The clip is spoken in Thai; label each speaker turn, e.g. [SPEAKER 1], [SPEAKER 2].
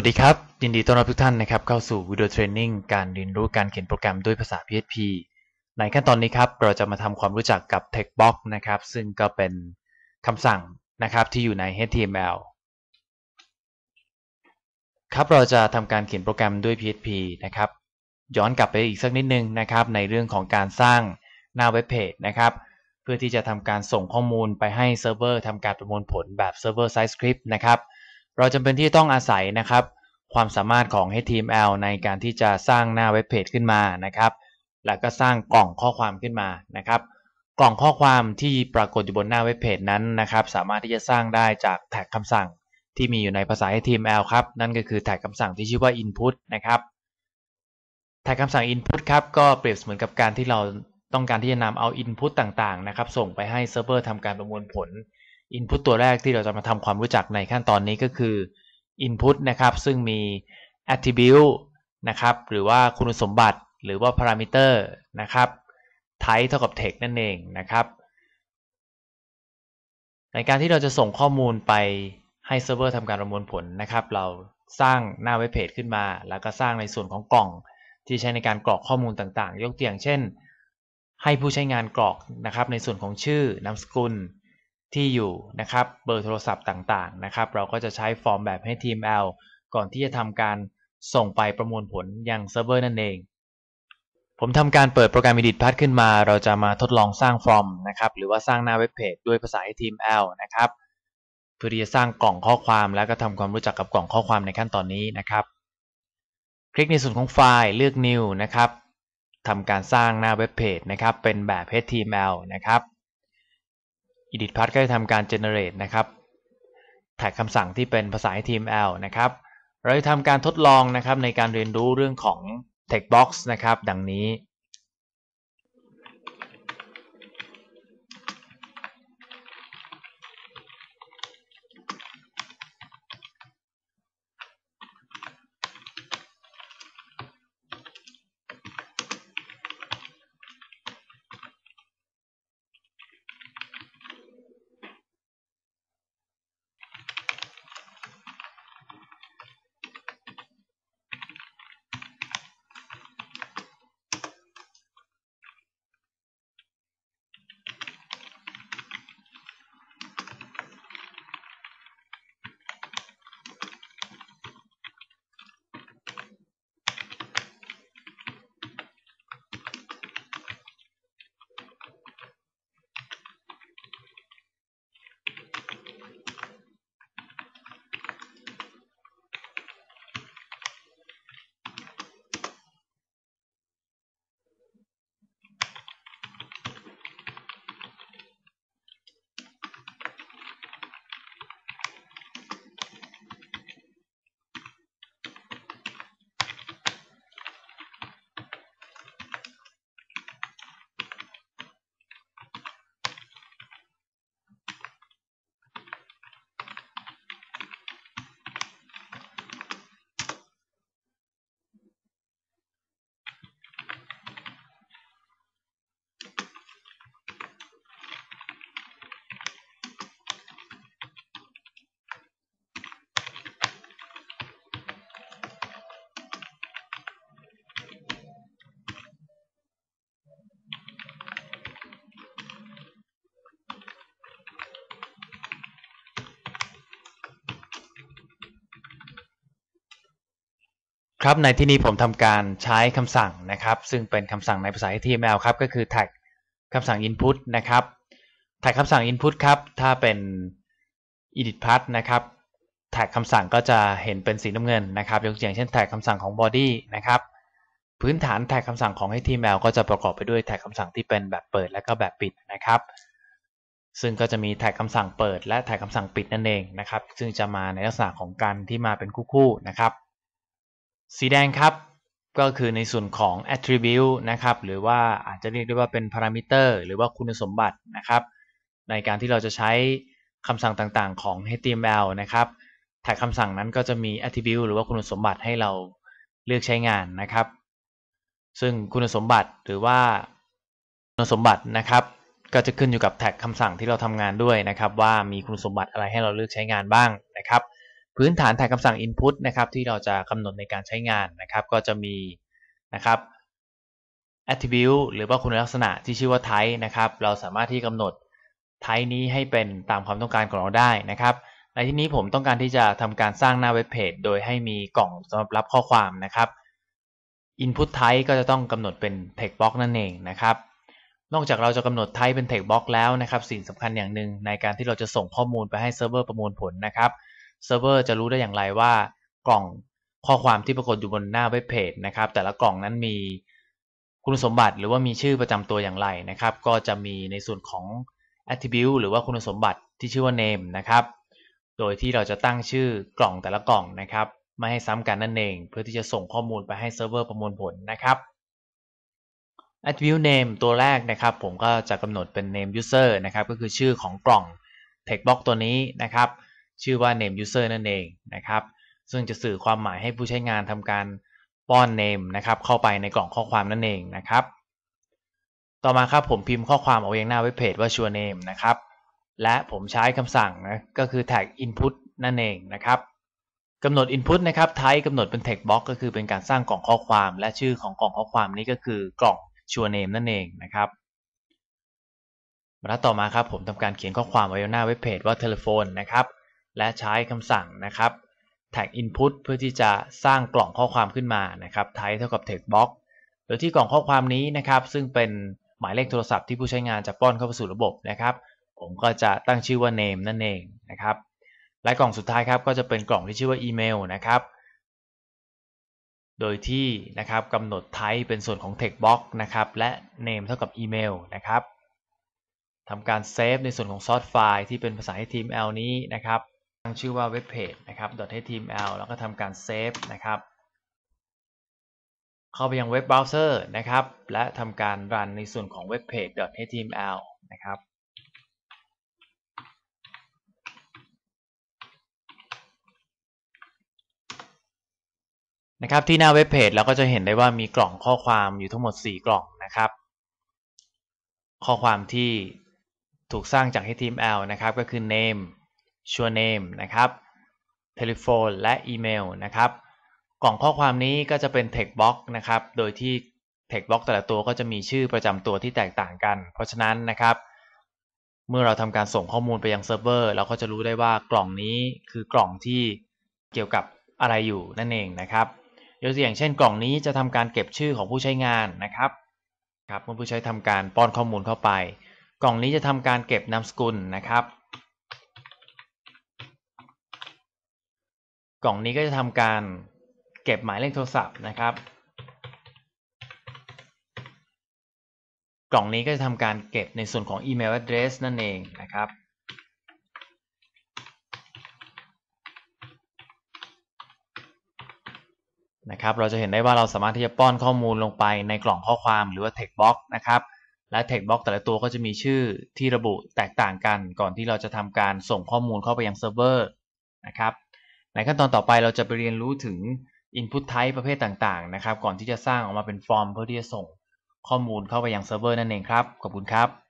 [SPEAKER 1] วัสดีครับ ยินดีต้อนรับทุกท่านนะครับเข้าสู่วิดีโอเทรนนิ่งการเรียนรู้การเขียนโปรแกรมด้วยภาษา PHP ในขั้นตอนนี้ครับเราจะมาทำความรู้จักกับ TextBox นะครับซึ่งก็เป็นคำสั่งนะครับที่อยู่ใน HTML ครับเราจะทำการเขียนโปรแกรมด้วย PHP นะครับย้อนกลับไปอีกสักนิดนึงนะครับในเรื่องของการสร้างหน้าเว็บเพจนะครับเพื่อที่จะทำการส่งข้อมูลไปให้เซิร์ฟเวอร์ทำการประมวลผลแบบ Server Side Script นะครับ เราจำเป็นที่ต้องอาศัยนะครับ ความสามารถของ HTML ในการที่จะสร้างหน้าเว็บเพจขึ้นมานะครับ แล้วก็สร้างกล่องข้อความขึ้นมานะครับ กล่องข้อความที่ปรากฏอยู่บนหน้าเว็บเพจนั้นนะครับ สามารถที่จะสร้างได้จากแท็กคำสั่งที่มีอยู่ในภาษา HTML ครับ นั่นก็คือแท็กคำสั่งที่ชื่อว่า input นะครับแท็กคำสั่ง input ครับก็เปรียบเสมือนกับการที่เราต้องการที่จะนำเอา input ต่างๆนะครับ ส่งไปให้เซิร์ฟเวอร์ทำการประมวลผล input ตัวแรกที่เราจะมาทำความรู้จักในขั้นตอนนี้ก็คือ input นะครับ ซึ่งมี attribute นะครับ หรือว่าคุณสมบัติหรือว่า parameter นะครับ type เท่ากับ text นั่นเองนะครับ ในการที่เราจะส่งข้อมูลไปให้เซิร์ฟเวอร์ทำการประมวลผลนะครับ เราสร้างหน้าเว็บเพจขึ้นมา แล้วก็สร้างในส่วนของกล่องที่ใช้ในการกรอกข้อมูลต่างๆ ยกตัวอย่างเช่น ให้ผู้ใช้งานกรอกนะครับ ในส่วนของชื่อนามสกุล ที่อยู่นะครับเบอร์โทรศัพท์ต่างๆนะครับ เราก็จะใช้ฟอร์มแบบให้ TML ก่อนที่จะทำการส่งไปประมวลผลยังเซิร์ฟเวอร์นั่นเอง ผมทำการเปิดโปรแกรม EditPath ขึ้นมา เราจะมาทดลองสร้างฟอร์มนะครับหรือว่าสร้างหน้าเว็บเพจด้วยภาษา HTML นะครับเพื่อที่จะสร้างกล่องข้อความแล้วก็ทำความรู้จักกับกล่องข้อความในขั้นตอนนี้นะครับ คลิกในส่วนของไฟล์เลือก New นะครับทำการสร้างหน้าเว็บเพจนะครับเป็นแบบ HTML นะครับ EditPath ก็จะทำการ generate นะครับ แท็กคำสั่งที่เป็นภาษา HTML นะครับ เราจะทำการทดลองนะครับในการเรียนรู้เรื่องของ TextBox นะครับ ดังนี้ ครับในที่นี้ผมทำการใช้คำสั่งนะครับ ซึ่งเป็นคำสั่งในภาษา HTML ครับก็คือ tag คำสั่ง input นะครับ tag คำสั่ง input ครับ ถ้าเป็น editpath นะครับ tag คำสั่งก็จะเห็นเป็นสีน้ำเงินนะครับยกตัวอย่างเช่น tag คำสั่งของ body นะครับพื้นฐาน tag คำสั่งของ HTML ก็จะประกอบไปด้วย tag คำสั่งที่เป็นแบบเปิดและก็แบบปิดนะครับ ซึ่งก็จะมี tag คำสั่งเปิดและ tag คำสั่งปิดนั่นเองนะครับ ซึ่งจะมาในลักษณะของการที่มาเป็นคู่ๆนะครับ สีแดงครับก็คือในส่วนของ attribute นะครับหรือว่าอาจจะเรียกได้ว่าเป็น parameter หรือว่าคุณสมบัตินะครับ ในการที่เราจะใช้คำสั่งต่างๆของ HTML นะครับแท็กคำสั่งนั้นก็จะมี attribute หรือว่าคุณสมบัติให้เราเลือกใช้งานนะครับ ซึ่งคุณสมบัติหรือว่าคุณสมบัตินะครับ ก็จะขึ้นอยู่กับแท็กคำสั่งที่เราทำงานด้วยนะครับ ว่ามีคุณสมบัติอะไรให้เราเลือกใช้งานบ้างนะครับ พื้นฐานแท็กคำสั่ง input นะครับที่เราจะกำหนดในการใช้งานนะครับ ก็จะมีนะครับ attribute หรือว่าคุณลักษณะที่ชื่อว่า type นะครับ เราสามารถที่กำหนด type นี้ให้เป็นตามความต้องการของเราได้นะครับ ในที่นี้ผมต้องการที่จะทำการสร้างหน้าเว็บเพจโดยให้มีกล่องสำหรับรับข้อความนะครับ input type ก็จะต้องกำหนดเป็น text box นั่นเองนะครับ นอกจากเราจะกำหนด type เป็น text box แล้วนะครับ สิ่งสำคัญอย่างหนึ่งในการที่เราจะส่งข้อมูลไปให้เซิร์ฟเวอร์ประมวลผลนะครับ เซิร์ฟเวอร์จะรู้ได้อย่างไรว่ากล่องข้อความที่ปรากฏอยู่บนหน้าเว็บเพจนะครับ แต่ละกล่องนั้นมีคุณสมบัติหรือว่ามีชื่อประจำตัวอย่างไรนะครับ ก็จะมีในส่วนของ attribute หรือว่าคุณสมบัติที่ชื่อว่า name นะครับ โดยที่เราจะตั้งชื่อกล่องแต่ละกล่องนะครับ ไม่ให้ซ้ำกันนั่นเอง เพื่อที่จะส่งข้อมูลไปให้เซิร์ฟเวอร์ประมวลผลนะครับ attribute name ตัวแรกนะครับ ผมก็จะกำหนดเป็น name user นะครับ ก็คือชื่อของกล่อง text box ตัวนี้นะครับ ชื่อว่า name user นั่นเองนะครับ ซึ่งจะสื่อความหมายให้ผู้ใช้งานทำการป้อน name นะครับ เข้าไปในกล่องข้อความนั่นเองนะครับ ต่อมาครับผมพิมพ์ข้อความเอาไว้ยังหน้าเว็บเพจว่า sure name นะครับ และผมใช้คำสั่งนะก็คือ tag input นั่นเองนะครับกำหนด input นะครับ type กำหนดเป็น text box ก็คือเป็นการสร้างกล่องข้อความ และชื่อของกล่องข้อความนี้ก็คือกล่อง sure name นั่นเองนะครับมาต่อมาครับผมทำการเขียนข้อความไว้หน้าเว็บเพจว่า telephone นะครับ และใช้คำสั่งนะครับ tag input เพื่อที่จะสร้างกล่องข้อความขึ้นมานะครับ type เท่ากับ text box โดยที่กล่องข้อความนี้นะครับ ซึ่งเป็นหมายเลขโทรศัพท์ที่ผู้ใช้งานจะป้อนเข้าไปสู่ระบบนะครับ ผมก็จะตั้งชื่อว่า name นั่นเองนะครับ และกล่องสุดท้ายครับก็จะเป็นกล่องที่ชื่อว่าอีเมลนะครับ โดยที่นะครับกำหนด type เป็นส่วนของ text box นะครับ และ name เท่ากับอีเมลนะครับทำการเซฟในส่วนของ source file ที่เป็นภาษา HTML นี้นะครับ ตั้งชื่อว่า web page นะครับ .html แล้วก็ทำการเซฟนะครับ เข้าไปยังเว็บเบราว์เซอร์นะครับ และทำการรันในส่วนของ web page .html นะครับนะครับที่หน้าเว็บเพจเราก็จะเห็นได้ว่ามีกล่องข้อความอยู่ทั้งหมด 4 กล่องนะครับ ข้อความที่ถูกสร้างจาก HTML นะครับก็คือ name surname นะครับ telephone และ email นะครับ กล่องข้อความนี้ก็จะเป็น text box นะครับ โดยที่ text box แต่ละตัวก็จะมีชื่อประจำตัวที่แตกต่างกัน เพราะฉะนั้นนะครับ เมื่อเราทำการส่งข้อมูลไปยังเซิร์ฟเวอร์เราก็จะรู้ได้ว่ากล่องนี้คือกล่องที่เกี่ยวกับอะไรอยู่นั่นเองนะครับยกตัวอย่างเช่นกล่องนี้จะทำการเก็บชื่อของผู้ใช้งานนะครับครับเมื่อผู้ใช้ทำการป้อนข้อมูลเข้าไป กล่องนี้จะทำการเก็บนามสกุลนะครับ กล่องนี้ก็จะทำการเก็บหมายเลขโทรศัพท์นะครับ กล่องนี้ก็จะทำการเก็บในส่วนของอีเมล address นั่นเองนะครับนะครับ เราจะเห็นได้ว่าเราสามารถที่จะป้อนข้อมูลลงไปในกล่องข้อความหรือว่า text box นะครับ และ text box แต่ละตัวก็จะมีชื่อที่ระบุแตกต่างกัน ก่อนที่เราจะทำการส่งข้อมูลเข้าไปยังเซิร์ฟเวอร์นะครับ ในขั้นตอนต่อไปเราจะไปเรียนรู้ถึง input type ประเภทต่างๆนะครับ ก่อนที่จะสร้างออกมาเป็นฟอร์มเพื่อที่จะส่งข้อมูลเข้าไปยังเซิร์ฟเวอร์นั่นเองครับ ขอบคุณครับ